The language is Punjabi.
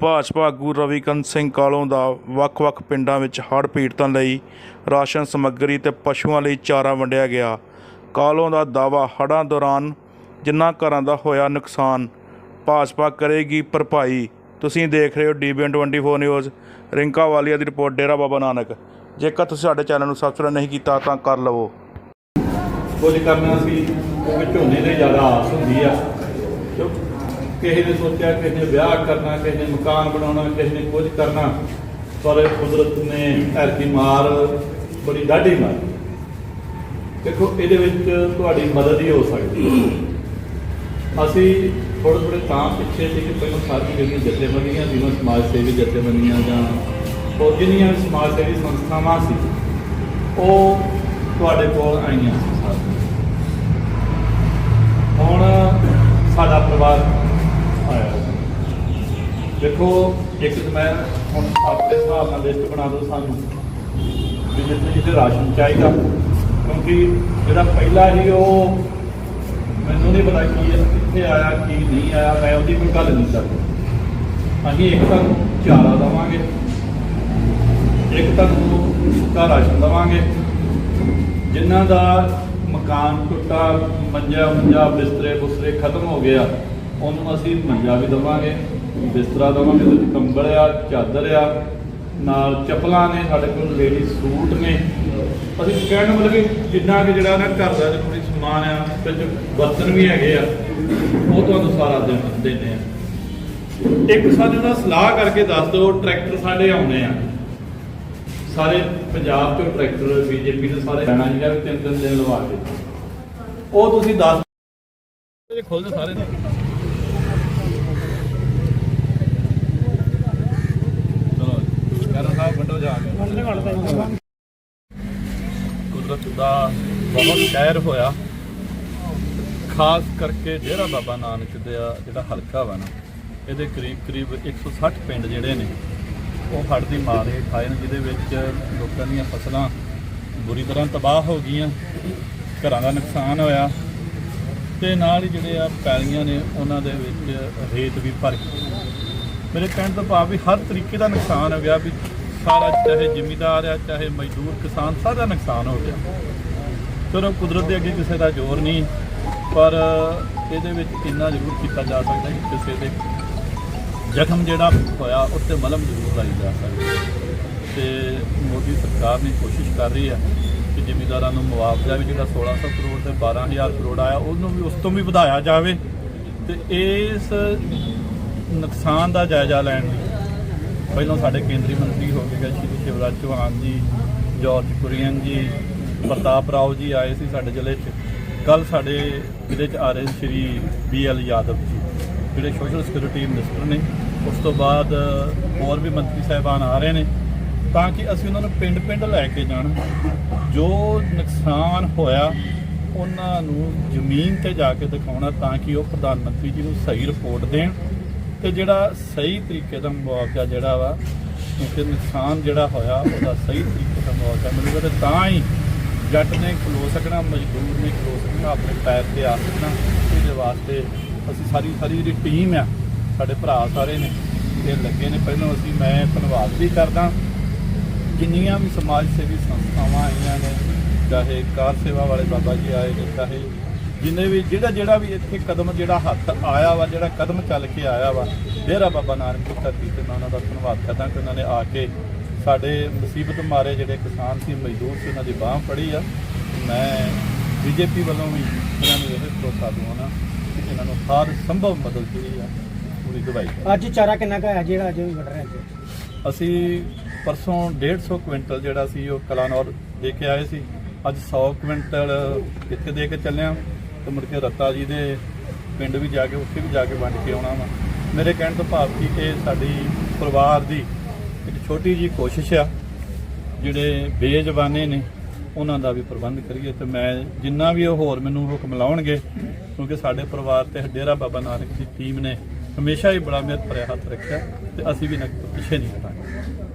ਭਾਜਪਾ ਆਗੂ ਰਵੀਕੰਤ ਸਿੰਘ ਕਾਲੋਂ ਦਾ ਵੱਖ-ਵੱਖ ਪਿੰਡਾਂ ਵਿੱਚ ਹੜ੍ਹ ਪੀੜਤਾਂ ਲਈ ਰਾਸ਼ਨ ਸਮੱਗਰੀ ਤੇ ਪਸ਼ੂਆਂ ਲਈ ਚਾਰਾ ਵੰਡਿਆ ਗਿਆ। ਕਾਲੋਂ ਦਾ ਦਾਵਾ ਹੜ੍ਹਾਂ ਦੌਰਾਨ ਜਿਨ੍ਹਾਂ ਘਰਾਂ ਦਾ ਹੋਇਆ ਨੁਕਸਾਨ, ਭਾਜਪਾ ਕਰੇਗੀ ਭਰਪਾਈ। ਤੁਸੀਂ ਦੇਖ ਰਹੇ ਹੋ ਡੀਬੀਐਨ 24 ਨਿਊਜ਼, ਰਿੰਕਾ ਵਾਲੀਆ ਦੀ ਰਿਪੋਰਟ, ਡੇਰਾ ਬਾਬਾ ਨਾਨਕ। ਜੇਕਰ ਤੁਸੀਂ ਸਾਡੇ ਚੈਨਲ ਨੂੰ ਸਬਸਕ੍ਰਾਈਬ ਨਹੀਂ ਕੀਤਾ ਤਾਂ ਕਰ ਲਵੋ। ਕੁਝ ਕਰਨਾ ਸੀ ਕਿਉਂਕਿ ਝੋਨੇ ਦੇ ਜ਼ਿਆਦਾ ਆਸ ਹੁੰਦੀ ਆ। ਕਿਸੇ ਨੇ ਸੋਚਿਆ, ਕਿਸੇ ਨੇ ਵਿਆਹ ਕਰਨਾ, ਕਿਸੇ ਨੇ ਮਕਾਨ ਬਣਾਉਣਾ, ਕਿਸੇ ਨੇ ਕੁਝ ਕਰਨਾ, ਪਰ ਕੁਦਰਤ ਨੇ ਧਰਤੀ ਮਾਰ ਬੜੀ ਡਾਢੀ ਮਾਰੀ ਦੇਖੋ, ਇਹਦੇ ਵਿੱਚ ਤੁਹਾਡੀ ਮਦਦ ਹੀ ਹੋ ਸਕਦੀ ਹੈ। ਅਸੀਂ ਥੋੜ੍ਹੇ ਥੋੜ੍ਹੇ ਤਾਂ ਪਿੱਛੇ ਸੀ ਕਿ ਪਹਿਲਾਂ ਸਾਰੀਆਂ ਜਿਹੜੀਆਂ ਜਥੇਬੰਦੀਆਂ ਜਿਵੇਂ ਸਮਾਜ ਸੇਵੀ ਜਥੇਬੰਦੀਆਂ ਜਾਂ ਹੋਰ ਜਿੰਨੀਆਂ ਵੀ ਸਮਾਜ ਸੇਵੀ ਸੰਸਥਾਵਾਂ ਸੀ, ਉਹ ਤੁਹਾਡੇ ਕੋਲ ਆਈਆਂ ਸੀ ਸਾਰੀਆਂ ਹੁਣ ਸਾਡਾ ਪਰਿਵਾਰ ਆਇਆ ਦੇਖੋ, ਇੱਕ ਤਾਂ ਮੈਂ ਹੁਣ ਆਪਣੇ ਹਿਸਾਬ ਨਾਲ ਲਿਸਟ ਬਣਾ ਦਿਓ ਸਾਨੂੰ, ਵੀ ਜਿੱਥੇ ਜਿੱਥੇ ਰਾਸ਼ਨ ਚਾਹੀਦਾ। ਕਿਉਂਕਿ ਜਿਹੜਾ ਪਹਿਲਾ ਹੀ ਉਹ ਮੈਨੂੰ ਨਹੀਂ ਪਤਾ ਕੀ ਹੈ, ਕਿੱਥੇ ਆਇਆ, ਕੀ ਨਹੀਂ ਆਇਆ, ਮੈਂ ਉਹਦੀ ਕੋਈ ਗੱਲ ਨਹੀਂ ਕਰਦਾ। ਅਸੀਂ ਇੱਕ ਤੁਹਾਨੂੰ ਚਾਰਾ ਦੇਵਾਂਗੇ, ਇੱਕ ਤੁਹਾਨੂੰ ਸੁੱਕਾ ਰਾਸ਼ਨ ਦੇਵਾਂਗੇ। ਜਿਨ੍ਹਾਂ ਦਾ ਮਕਾਨ ਟੁੱਟਾ ਮੰਜਾ ਮੰਜਾ ਬਿਸਤਰੇ ਬੁਸਰੇ ਖਤਮ ਹੋ ਗਿਆ, ਉਹਨੂੰ ਅਸੀਂ ਮੰਜਾ ਵੀ ਦੇਵਾਂਗੇ। ਬਿਸਤਰਾ ਦੇਵਾਂਗੇ ਤੇ ਕੰਬਲ ਆ, ਚਾਦਰ ਆ, ਨਾਲ ਚੱਪਲਾਂ ਨੇ, ਸਾਡੇ ਕੋਲ ਲੇਡੀ ਸੂਟ ਨੇ। ਅਸੀਂ ਕਹਿਣ ਮਤਲਬ ਕਿ ਜਿੰਨਾ ਕਿ ਜਿਹੜਾ ਨਾ ਘਰ ਦਾ ਜ਼ਰੂਰੀ ਸਮਾਨ ਆ ਵਿੱਚ ਬਰਤਨ ਵੀ ਹੈਗੇ ਆ, ਉਹ ਤੁਹਾਨੂੰ ਸਾਰਾ ਦਿਨ ਦਿੰਦੇ ਆ। ਇੱਕ ਸਾਨੂੰ ਨਾ ਸਲਾਹ ਕਰਕੇ ਦੱਸ ਦਿਓ, ਟਰੈਕਟਰ ਸਾਡੇ ਆਉਣੇ ਆ। ਸਾਰੇ ਪੰਜਾਬ ਚੋਂ ਟਰੈਕਟਰ, ਬੀਜੇਪੀ ਦੇ ਸਾਰੇ ਲੈਣਾ ਜਿਹੜਾ ਵੀ ਤਿੰਨ ਤਿੰਨ ਦਿਨ ਲਵਾ ਕੇ। ਉਹ ਤੁਸੀਂ ਦੱਸ ਇਹ ਸਾਰੇ ਨੇ ਚਲੋ ਕਰਨ ਸਾਹਿਬ ਵੱਡੋ ਜਾ ਕੇ ਕੁਦਰਤ ਦਾ ਬਹੁਤ ਕਹਿਰ ਹੋਇਆ। ਖਾਸ ਕਰਕੇ ਡੇਰਾ ਬਾਬਾ ਨਾਨਕ ਦਾ ਜਿਹੜਾ ਹਲਕਾ ਵਾ ਨਾ, ਇਹਦੇ ਕਰੀਬ ਕਰੀਬ 160 ਪਿੰਡ ਜਿਹੜੇ ਨੇ, ਉਹ ਹੜ੍ਹ ਦੀ ਮਾਰ ਹੇਠ ਆਏ ਨੇ, ਜਿਹਦੇ ਵਿੱਚ ਲੋਕਾਂ ਦੀਆਂ ਫਸਲਾਂ ਬੁਰੀ ਤਰ੍ਹਾਂ ਤਬਾਹ ਹੋ ਗਈਆਂ, ਘਰਾਂ ਦਾ ਨੁਕਸਾਨ ਹੋਇਆ। ਤੇ ਨਾਲ ਹੀ ਜਿਹੜੇ ਆ ਪੈਲੀਆਂ ਨੇ, ਉਹਨਾਂ ਦੇ ਵਿੱਚ ਰੇਤ ਵੀ ਭਰ ਗਈ। ਮੇਰੇ ਕਹਿਣ ਤੋਂ ਭਾਵ ਵੀ ਹਰ ਤਰੀਕੇ ਦਾ ਨੁਕਸਾਨ ਹੋ ਗਿਆ ਵੀ ਸਾਰਾ ਚਾਹੇ ਜ਼ਿਮੀਦਾਰ ਆ, ਚਾਹੇ ਮਜ਼ਦੂਰ, ਕਿਸਾਨ, ਸਾਰਾ ਨੁਕਸਾਨ ਹੋ ਗਿਆ। ਚਲੋ, ਕੁਦਰਤ ਦੇ ਅੱਗੇ ਕਿਸੇ ਦਾ ਜ਼ੋਰ ਨਹੀਂ, ਪਰ ਇਹਦੇ ਵਿੱਚ ਇੰਨਾ ਜ਼ਰੂਰ ਕੀਤਾ ਜਾ ਸਕਦਾ ਕਿ ਕਿਸੇ ਦੇ ਜ਼ਖਮ ਜਿਹੜਾ ਹੋਇਆ, ਉੱਤੇ ਮਲਮ ਜ਼ਰੂਰ ਲਾਈ ਜਾ ਸਕਦੀ ਤੇ ਮੋਦੀ ਸਰਕਾਰ ਨੇ ਕੋਸ਼ਿਸ਼ ਕਰ ਰਹੀ ਹੈ ਕਿ ਜ਼ਿਮੀਦਾਰਾਂ ਨੂੰ ਮੁਆਵਜ਼ਾ ਵੀ ਜਿਹੜਾ 1600 ਕਰੋੜ ਤੇ 12000 ਕਰੋੜ ਆਇਆ, ਉਹਨੂੰ ਵੀ ਉਸ ਤੋਂ ਵੀ ਵਧਾਇਆ ਜਾਵੇ ਤੇ ਇਸ ਨੁਕਸਾਨ ਦਾ ਜਾਇਜ਼ਾ ਲੈਣ ਲਈ ਪਹਿਲਾਂ ਸਾਡੇ ਕੇਂਦਰੀ ਮੰਤਰੀ ਹੋ ਗਏ ਸ਼੍ਰੀ ਸ਼ਿਵਰਾਜ ਚੌਹਾਨ ਜੀ, ਜਾਰਜ ਕੁਰੀਅਨ ਜੀ, ਪ੍ਰਤਾਪ ਰਾਓ ਜੀ ਆਏ ਸੀ ਸਾਡੇ ਜ਼ਿਲ੍ਹੇ 'ਚ। ਕੱਲ ਸਾਡੇ ਜ਼ਿਲ੍ਹੇ 'ਚ ਆ ਰਹੇ ਸ਼੍ਰੀ ਬੀ ਐਲ ਯਾਦਵ ਜੀ, ਜਿਹੜੇ ਸੋਸ਼ਲ ਸਿਕਿਉਰਿਟੀ ਮਿਨਿਸਟਰ ਨੇ। ਉਸ ਤੋਂ ਬਾਅਦ ਹੋਰ ਵੀ ਮੰਤਰੀ ਸਾਹਿਬਾਨ ਆ ਰਹੇ ਨੇ। ਤਾਂ ਕਿ ਅਸੀਂ ਉਹਨਾਂ ਨੂੰ ਪਿੰਡ-ਪਿੰਡ ਲੈ ਕੇ ਜਾਣ। ਜੋ ਨੁਕਸਾਨ ਹੋਇਆ, ਉਹਨਾਂ ਨੂੰ ਜ਼ਮੀਨ ਤੇ ਜਾ ਕੇ ਦਿਖਾਉਣਾ ਤਾਂ ਕਿ ਉਹ ਪ੍ਰਧਾਨ ਮੰਤਰੀ ਜੀ ਨੂੰ ਸਹੀ ਰਿਪੋਰਟ ਦੇਣ। ਤੇ ਜਿਹੜਾ ਸਹੀ ਤਰੀਕੇ ਦਾ ਮੁਆਵਜ਼ਾ ਜਿਹੜਾ ਵਾ, ਕਿਉਂਕਿ ਨੁਕਸਾਨ ਜਿਹੜਾ ਹੋਇਆ, ਉਹਦਾ ਸਹੀ ਤਰੀਕੇ ਦਾ ਮੁਆਵਜ਼ਾ ਮਿਲੂਗਾ ਤੇ ਤਾਂ ਹੀ ਜੱਟ ਨੇ ਖਲੋ ਸਕਣਾ, ਮਜ਼ਦੂਰ ਨੇ ਖਲੋ ਸਕਣਾ, ਆਪਣੇ ਪੈਰ ਤੇ ਆ ਸਕਣਾ। ਇਹਦੇ ਵਾਸਤੇ ਅਸੀਂ ਸਾਰੀ ਸਾਰੀ ਜਿਹੜੀ ਟੀਮ ਆ, ਸਾਡੇ ਭਰਾ ਸਾਰੇ ਨੇ, ਇਹ ਲੱਗੇ ਨੇ। ਪਹਿਲਾਂ ਅਸੀਂ ਮੈਂ ਧੰਨਵਾਦ ਵੀ ਕਰਦਾ। ਜਿੰਨੀਆਂ ਵੀ ਸਮਾਜ ਸੇਵੀ ਸੰਸਥਾਵਾਂ ਆਈਆਂ ਨੇ, ਚਾਹੇ ਕਾਰ ਸੇਵਾ ਵਾਲੇ ਬਾਬਾ ਜੀ ਆਏ ਨੇ, ਚਾਹੇ ਜਿੰਨੇ ਵੀ ਜਿਹੜਾ ਜਿਹੜਾ ਵੀ ਇੱਥੇ ਕਦਮ ਜਿਹੜਾ ਹੱਥ ਆਇਆ ਵਾ ਜਿਹੜਾ ਕਦਮ ਚੱਲ ਕੇ ਆਇਆ ਵਾ ਡੇਰਾ ਬਾਬਾ ਨਾਨਕ ਦੀ ਧਰਤੀ ਤੇ ਮੈਂ ਉਹਨਾਂ ਦਾ ਧੰਨਵਾਦ ਕਰਦਾ ਕਿ ਉਹਨਾਂ ਨੇ ਆ ਕੇ ਸਾਡੇ ਮੁਸੀਬਤ ਮਾਰੇ ਜਿਹੜੇ ਕਿਸਾਨ ਸੀ ਮਜ਼ਦੂਰ ਸੀ ਉਹਨਾਂ ਦੀ ਬਾਹ ਫੜੀ ਆ। ਮੈਂ ਬੀਜੇਪੀ ਵੱਲੋਂ ਵੀ ਇਹਨਾਂ ਨੂੰ ਇਹ ਭਰੋਸਾ ਦਵਾਉਣਾ ਕਿ ਇਹਨਾਂ ਨੂੰ ਹਰ ਸੰਭਵ ਮਦਦ ਜਿਹੜੀ ਆ ਪੂਰੀ ਦਵਾਈ ਅੱਜ ਚਾਰਾ ਕਿੰਨਾ ਕੁ ਹੈ ਜਿਹੜਾ ਅੱਜ ਵੀ ਵੱਢ ਰਿਹਾ ਅੱਜ ਅਸੀਂ ਪਰਸੋਂ 150 ਕੁਇੰਟਲ ਜਿਹੜਾ ਸੀ ਉਹ ਕਲਾਨੌਰ ਦੇ ਕੇ ਆਏ ਸੀ। ਅੱਜ 100 ਕੁਇੰਟਲ ਇੱਥੇ ਦੇ ਕੇ ਚੱਲੇ ਆ? ਤੇ ਮੁੜ ਕੇ ਰੱਤਾ ਜੀ ਦੇ ਪਿੰਡ ਵੀ ਜਾ ਕੇ, ਉੱਥੇ ਵੀ ਜਾ ਕੇ ਵੰਡ ਕੇ ਆਉਣਾ ਵਾ। ਮੇਰੇ ਕਹਿਣ ਤੋਂ ਭਾਵ ਕਿ ਇਹ ਸਾਡੀ ਪਰਿਵਾਰ ਦੀ ਇੱਕ ਛੋਟੀ ਜੀ ਕੋਸ਼ਿਸ਼ ਆ, ਜਿਹੜੇ ਬੇਜ਼ਬਾਨੇ ਨੇ, ਉਹਨਾਂ ਦਾ ਵੀ ਪ੍ਰਬੰਧ ਕਰੀਏ ਤੇ ਮੈਂ ਜਿੰਨਾ ਵੀ ਉਹ ਹੋਰ ਮੈਨੂੰ ਹੁਕਮ ਲਾਉਣਗੇ, ਕਿਉਂਕਿ ਸਾਡੇ ਪਰਿਵਾਰ ਤੇ ਡੇਰਾ ਬਾਬਾ ਨਾਨਕ ਦੀ ਟੀਮ ਨੇ ਹਮੇਸ਼ਾ ਹੀ ਬੜਾ ਮਿਹਰ ਭਰਿਆ ਹੱਥ ਰੱਖਿਆ ਤੇ ਅਸੀਂ ਵੀ ਨਾ ਪਿੱਛੇ ਨਹੀਂ ਹਟਾਂਗੇ